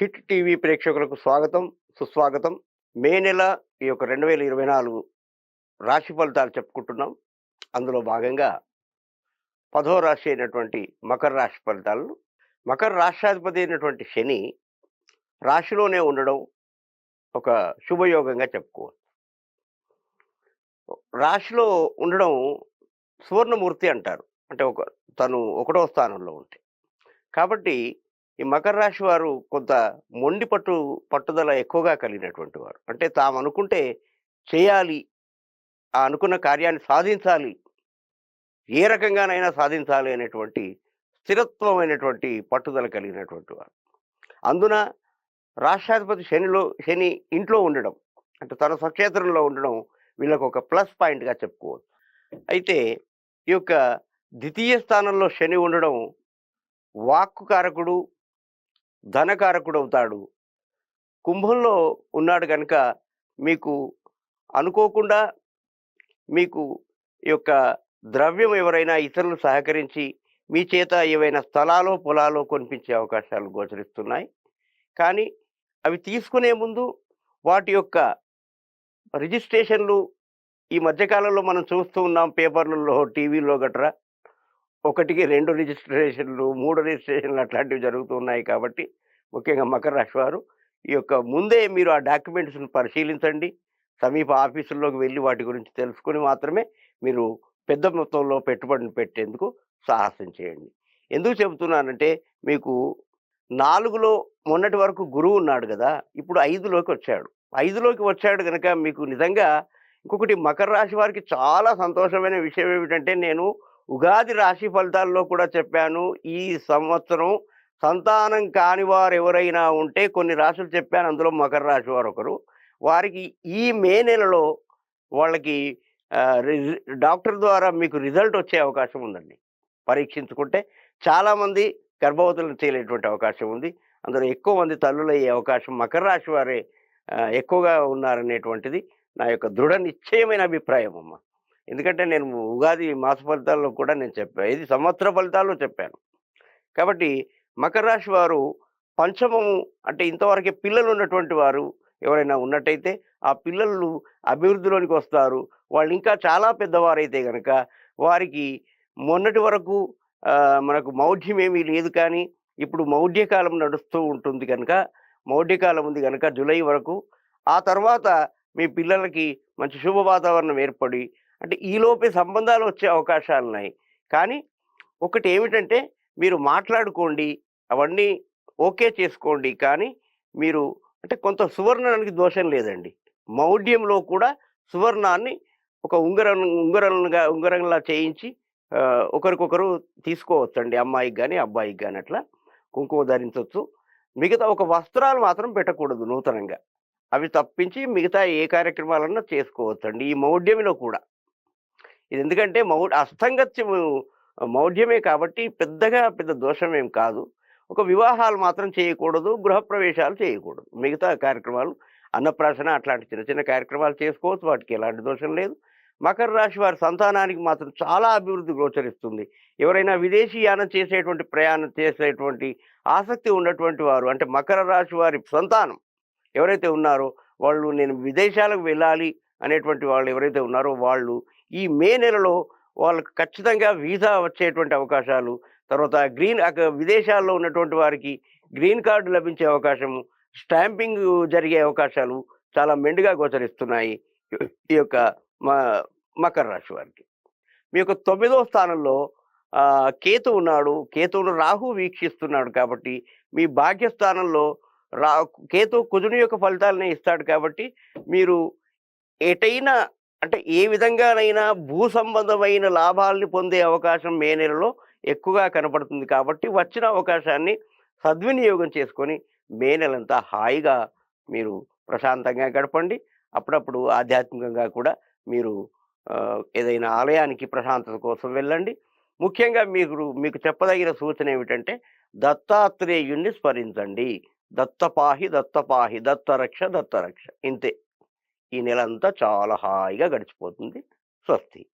Hit TV ప్రేక్షకులకు స్వాగతం సుస్వాగతం. మే నెల ఈ యొక్క రెండు వేల ఇరవై నాలుగు రాశి ఫలితాలు చెప్పుకుంటున్నాం. అందులో భాగంగా పదో రాశి అయినటువంటి మకర రాశి ఫలితాలను. మకర రాష్ట్రాధిపతి అయినటువంటి శని రాశిలోనే ఉండడం ఒక శుభయోగంగా చెప్పుకోవచ్చు. రాశిలో ఉండడం సువర్ణమూర్తి అంటారు. అంటే ఒక తను ఒకటో స్థానంలో ఉంటే. కాబట్టి ఈ మకర రాశి వారు కొంత మొండి పట్టు పట్టుదల ఎక్కువగా కలిగినటువంటి వారు. అంటే తాము అనుకుంటే చేయాలి ఆ అనుకున్న కార్యాన్ని సాధించాలి ఏ రకంగానైనా సాధించాలి అనేటువంటి స్థిరత్వమైనటువంటి పట్టుదల కలిగినటువంటి వారు. అందున రాష్ట్రాధిపతి శనిలో శని ఇంట్లో ఉండడం అంటే తన స్వక్షేత్రంలో ఉండడం వీళ్ళకు ఒక ప్లస్ పాయింట్గా చెప్పుకోవచ్చు. అయితే ఈ యొక్క ద్వితీయ స్థానంలో శని ఉండడం వాక్కు కారకుడు ధనకారకుడు అవుతాడు కుంభంలో ఉన్నాడు కనుక మీకు అనుకోకుండా మీకు ఈ యొక్క ద్రవ్యం ఎవరైనా ఇతరులు సహకరించి మీ చేత ఏవైనా స్థలాలో పొలాలో కొనిపించే అవకాశాలు గోచరిస్తున్నాయి. కానీ అవి తీసుకునే ముందు వాటి యొక్క రిజిస్ట్రేషన్లు ఈ మధ్యకాలంలో మనం చూస్తూ ఉన్నాం పేపర్లలో టీవీలో గట్రా. ఒకటికి రెండు రిజిస్ట్రేషన్లు మూడు రిజిస్ట్రేషన్లు అట్లాంటివి జరుగుతున్నాయి కాబట్టి ముఖ్యంగా మకర రాశి వారు ఈ యొక్క ముందే మీరు ఆ డాక్యుమెంట్స్ని పరిశీలించండి. సమీప ఆఫీసుల్లోకి వెళ్ళి వాటి గురించి తెలుసుకుని మాత్రమే మీరు పెద్ద మొత్తంలో పెట్టుబడిని పెట్టేందుకు సాహసం చేయండి. ఎందుకు చెబుతున్నానంటే మీకు నాలుగులో మొన్నటి వరకు గురువు ఉన్నాడు కదా ఇప్పుడు ఐదులోకి వచ్చాడు. ఐదులోకి వచ్చాడు కనుక మీకు నిజంగా ఇంకొకటి మకర రాశి వారికి చాలా సంతోషమైన విషయం ఏమిటంటే నేను ఉగాది రాశి ఫలితాల్లో కూడా చెప్పాను. ఈ సంవత్సరం సంతానం కాని వారు ఎవరైనా ఉంటే కొన్ని రాశులు చెప్పాను. అందులో మకర రాశి వారు ఒకరు వారికి ఈ మే నెలలో వాళ్ళకి డాక్టర్ ద్వారా మీకు రిజల్ట్ వచ్చే అవకాశం ఉందండి. పరీక్షించుకుంటే చాలామంది గర్భవతులను చేయలేటువంటి అవకాశం ఉంది. అందులో ఎక్కువ మంది తల్లులు అయ్యే అవకాశం మకర రాశి వారే ఎక్కువగా ఉన్నారనేటువంటిది నా యొక్క దృఢ నిశ్చయమైన అభిప్రాయం అమ్మ. ఎందుకంటే నేను ఉగాది మాస ఫలితాల్లో కూడా నేను చెప్పాను ఇది సంవత్సర ఫలితాల్లో చెప్పాను. కాబట్టి మకర రాశి వారు పంచమము అంటే ఇంతవరకే పిల్లలు ఉన్నటువంటి వారు ఎవరైనా ఉన్నట్టయితే ఆ పిల్లలు అభివృద్ధిలోనికి వస్తారు. వాళ్ళు ఇంకా చాలా పెద్దవారైతే కనుక వారికి మొన్నటి వరకు మనకు మౌఢ్యం ఏమీ లేదు కానీ ఇప్పుడు మౌఢ్యకాలం నడుస్తూ ఉంటుంది కనుక మౌఢ్యకాలం ఉంది కనుక జూలై వరకు ఆ తర్వాత మీ పిల్లలకి మంచి శుభ వాతావరణం ఏర్పడి అంటే ఈలోపే సంబంధాలు వచ్చే అవకాశాలు ఉన్నాయి. కానీ ఒకటి ఏమిటంటే మీరు మాట్లాడుకోండి అవన్నీ ఓకే చేసుకోండి. కానీ మీరు అంటే కొంత సువర్ణానికి దోషం లేదండి. మౌఢ్యంలో కూడా సువర్ణాన్ని ఒక ఉంగరం ఉంగరంగా ఉంగరంలా చేయించి ఒకరికొకరు తీసుకోవచ్చండి. అమ్మాయికి కానీ అబ్బాయికి కానీ అట్లా కుంకుమ ధరించవచ్చు మిగతా ఒక వస్త్రాలు మాత్రం పెట్టకూడదు నూతనంగా. అవి తప్పించి మిగతా ఏ కార్యక్రమాలన్నా చేసుకోవచ్చండి. ఈ మౌఢ్యంలో కూడా. ఇది ఎందుకంటే మౌ అస్తంగత్యము మౌఢ్యమే కాబట్టి పెద్దగా పెద్ద దోషమేం కాదు. ఒక వివాహాలు మాత్రం చేయకూడదు గృహప్రవేశాలు చేయకూడదు. మిగతా కార్యక్రమాలు అన్నప్రాసన అట్లాంటి చిన్న చిన్న కార్యక్రమాలు చేసుకోవచ్చు వాటికి ఎలాంటి దోషం లేదు. మకర రాశి వారి సంతానానికి మాత్రం చాలా అభివృద్ధి గోచరిస్తుంది. ఎవరైనా విదేశీ యానం చేసేటువంటి ప్రయాణం చేసేటువంటి ఆసక్తి ఉన్నటువంటి వారు అంటే మకర రాశి వారి సంతానం ఎవరైతే ఉన్నారో వాళ్ళు నేను విదేశాలకు వెళ్ళాలి అనేటువంటి వాళ్ళు ఎవరైతే ఉన్నారో వాళ్ళు ఈ మే నెలలో వాళ్ళకు ఖచ్చితంగా వీసా వచ్చేటువంటి అవకాశాలు తర్వాత గ్రీన్ అక- విదేశాల్లో ఉన్నటువంటి వారికి గ్రీన్ కార్డు లభించే అవకాశము స్టాంపింగ్ జరిగే అవకాశాలు చాలా మెండుగా గోచరిస్తున్నాయి ఈ యొక్క మ మకర రాశి వారికి. మీ యొక్క తొమ్మిదో స్థానంలో కేతు ఉన్నాడు. కేతువును రాహు వీక్షిస్తున్నాడు కాబట్టి మీ భాగ్యస్థానంలో రా కేతు కుజుని యొక్క ఫలితాలని ఇస్తాడు కాబట్టి మీరు ఎటైనా అంటే ఏ విధంగానైనా భూ సంబంధమైన లాభాలని పొందే అవకాశం మే నెలలో ఎక్కువగా కనపడుతుంది కాబట్టి వచ్చిన అవకాశాన్ని సద్వినియోగం చేసుకొని మే నెలంతా హాయిగా మీరు ప్రశాంతంగా గడపండి. అప్పుడప్పుడు ఆధ్యాత్మికంగా కూడా మీరు ఏదైనా ఆలయానికి ప్రశాంతత కోసం వెళ్ళండి. ముఖ్యంగా మీరు మీకు చెప్పదగిన సూచన ఏమిటంటే దత్తాత్రేయుణ్ణి స్మరించండి. దత్తపాహి దత్తపాహి దత్తరక్ష దత్తరక్ష ఇంతే. ఈ నెల అంతా చాలా హాయిగా గడిచిపోతుంది. స్వస్తి.